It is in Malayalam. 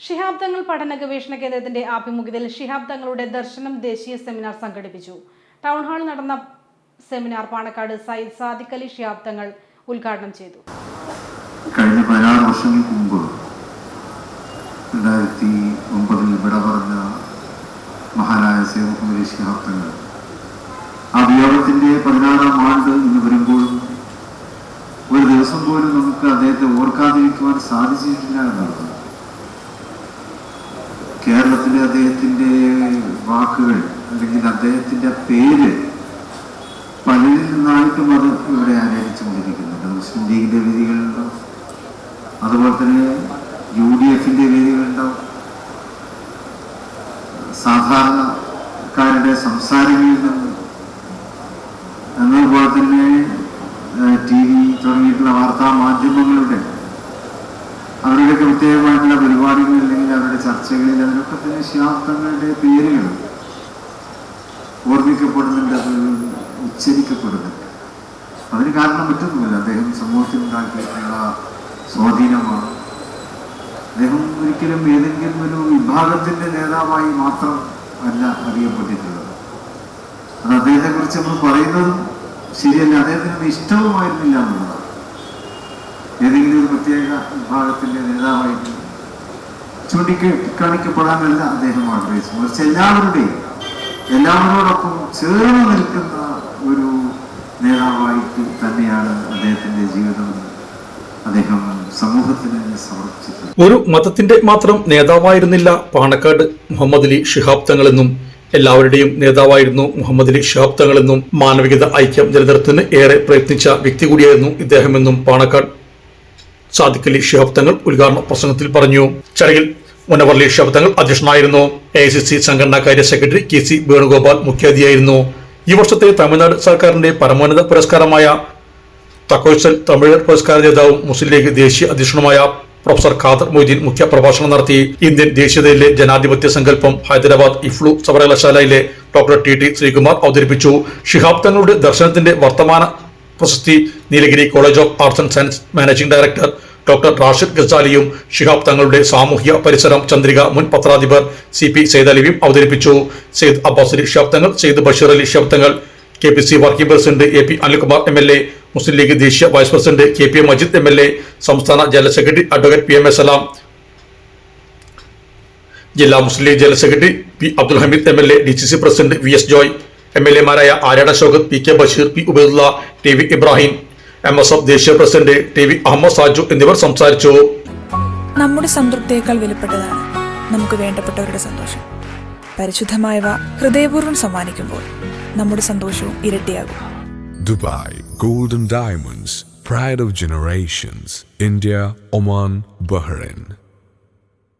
ഷിഹാബ് തങ്ങൾ പഠന ഗവേഷണ കേന്ദ്രത്തിന്റെ ആഭിമുഖ്യത്തിൽ ഷിഹാബ് തങ്ങളുടെ ദർശനം ദേശീയ സെമിനാർ സംഘടിപ്പിച്ചു. ടൗൺ ഹാളിൽ നടന്ന സെമിനാർ പാണക്കാട് സയ്യിദ് സാദിഖ് അലി ഷിഹാബ് തങ്ങൾ ഉദ്ഘാടനം ചെയ്തു. കഴിഞ്ഞ പതിനാറ് വർഷങ്ങൾക്ക് മുമ്പ് രണ്ടായിരത്തി ഒമ്പതിൽ വിട പറഞ്ഞ മഹാനായ സേവകുമരി ഷിഹാബ് തങ്ങൾ ആ വിയോഗത്തിന്റെ പതിനാറാം ആണ്ട് ഇന്ന് വരുമ്പോഴും ഒരു ദിവസം പോലും നമുക്ക് അദ്ദേഹത്തെ ഓർക്കാതിരിക്കുവാൻ സാധിച്ചിട്ടില്ല എന്നുള്ളത് കേരളത്തിലെ അദ്ദേഹത്തിന്റെ വാക്കുകൾ അല്ലെങ്കിൽ അദ്ദേഹത്തിന്റെ പേര് പലരിൽ നിന്നായിട്ടും അത് ഇവിടെ ആരാധിച്ചുകൊണ്ടിരിക്കുന്നുണ്ട്. മുസ്ലിം ലീഗിന്റെ വേദികളുണ്ടാവും അതുപോലെ തന്നെ യു ഡി എഫിന്റെ വേദികളുണ്ടാവും സാധാരണക്കാരുടെ സംസാരങ്ങളിൽ നിന്ന് എന്നതുപോലെ തന്നെ ടി വി തുടങ്ങിയിട്ടുള്ള വാർത്താ മാധ്യമങ്ങളുടെ അവരുടെയൊക്കെ പ്രത്യേകമായിട്ടുള്ള പരിപാടികൾ അല്ലെങ്കിൽ അവരുടെ ചർച്ചകളിൽ അവരൊക്കെ തന്നെ ശാസ്ത്രങ്ങളുടെ പേരുകൾ ഓർമ്മിക്കപ്പെടുന്നുണ്ട് അത് ഉച്ചരിക്കപ്പെടുന്നുണ്ട്. അതിന് കാരണം മറ്റൊന്നുമില്ല. അദ്ദേഹം സമൂഹത്തിൽ ഉണ്ടാക്കിയിട്ടുള്ള സ്വാധീനമാണ്. അദ്ദേഹം ഒരിക്കലും ഏതെങ്കിലും ഒരു വിഭാഗത്തിന്റെ നേതാവായി മാത്രം അല്ല അറിയപ്പെട്ടിട്ടുള്ളത്. അത് അദ്ദേഹത്തെ കുറിച്ച് നമ്മൾ പറയുന്നതും ശരിയല്ല. അദ്ദേഹത്തിന് ഇഷ്ടവുമായിരുന്നില്ല ഒരു പ്രത്യേക വിഭാഗത്തിന്റെ നേതാവായിട്ട് ചൂണ്ടിക്കാണിക്കപ്പെടാനല്ല അദ്ദേഹം ആഗ്രഹിച്ചു മറിച്ച് എല്ലാവരുടെയും എല്ലാവരോടൊപ്പം ചേർന്ന് നിൽക്കുന്ന ഒരു നേതാവായിട്ട് തന്നെയാണ് അദ്ദേഹത്തിന്റെ ജീവിതം അദ്ദേഹം സമൂഹത്തിന് സമർപ്പിച്ചത്. ഒരു മതത്തിന്റെ മാത്രം നേതാവായിരുന്നില്ല പാണക്കാട് മുഹമ്മദ് അലി ഷിഹാബ് തങ്ങളെന്നും എല്ലാവരുടെയും നേതാവായിരുന്നു മുഹമ്മദ് അലി ഷിഹാബ് തങ്ങളെന്നും മാനവികത ഐക്യം നിലനിർത്തുന്നതിന് ഏറെ പ്രയത്നിച്ച വ്യക്തി കൂടിയായിരുന്നു ഇദ്ദേഹമെന്നും പാണക്കാട് സാദിഖ് അലി ഷിഹബ് തങ്ങൾ ഉദ്ഘാടന പ്രസംഗത്തിൽ പറഞ്ഞു. ചടങ്ങിൽ മുനവർലി ഷിഹബ് തങ്ങൾ അധ്യക്ഷനായിരുന്നു. എ ഐ സി സി സംഘടനാ കാര്യ സെക്രട്ടറി കെ സി വേണുഗോപാൽ മുഖ്യാതിഥിയായിരുന്നു. ഈ വർഷത്തെ തമിഴ്നാട് സർക്കാരിന്റെ പരമോന്നത പുരസ്കാരമായ തക്കോസൽ തമിഴ് പുരസ്കാര ജേതാവും മുസ്ലിം ലീഗ് ദേശീയ അധ്യക്ഷനുമായ പ്രൊഫസർ ഖാദർ മൊയ്തീൻ മുഖ്യ പ്രഭാഷണം നടത്തി. ഇന്ത്യൻ ദേശീയതയിലെ ജനാധിപത്യ സങ്കല്പം ഹൈദരാബാദ് ഇഫ്ലു സർവകലാശാലയിലെ ഡോക്ടർ ടി ടി ശ്രീകുമാർ അവതരിപ്പിച്ചു. ഷിഹാബ് തങ്ങളുടെ ദർശനത്തിന്റെ വർത്തമാന പ്രശസ്തി Nilgiri college of arts and science managing director doctor Rashid ഗസാലിയും Shihab തങ്ങളുടെ സാമൂഹ്യ പരിസരം ചന്ദ്രിക മുൻ പത്രാധിപർ സി പി സെയ്ദ് അലിയും അവതരിപ്പിച്ചു. Syed Abbas Ali Shihab Thangal Syed Basheer Ali Shihab Thangal K P C working president A P Anilkumar M L A Muslim League ദേശീയ vice president K P Majeed M L A സംസ്ഥാന general secretary advocate P M S Salam ജില്ലാ Muslim League general secretary P Abdul Hameed M L A D C C president V S Joy M L എമാരായ ആരാട Shoukath P K Basheer P Ubaidullah T V Ibrahim M S F ദേശീയ president T V Ahammed Saju എന്നിവർ സംസാരിച്ചു. നമ്മുടെ സംതൃപ്തിയേക്കാൾ വിലപ്പെട്ടതാണ് നമുക്ക് വേണ്ടപ്പെട്ടവരുടെ സന്തോഷം. പരിശുദ്ധമായവ ഹൃദയപൂർവം സമ്മാനിക്കുമ്പോൾ നമ്മുടെ സന്തോഷവും ഇരട്ടിയാകും. Dubai golden diamonds pride of generations India Oman Bahrain.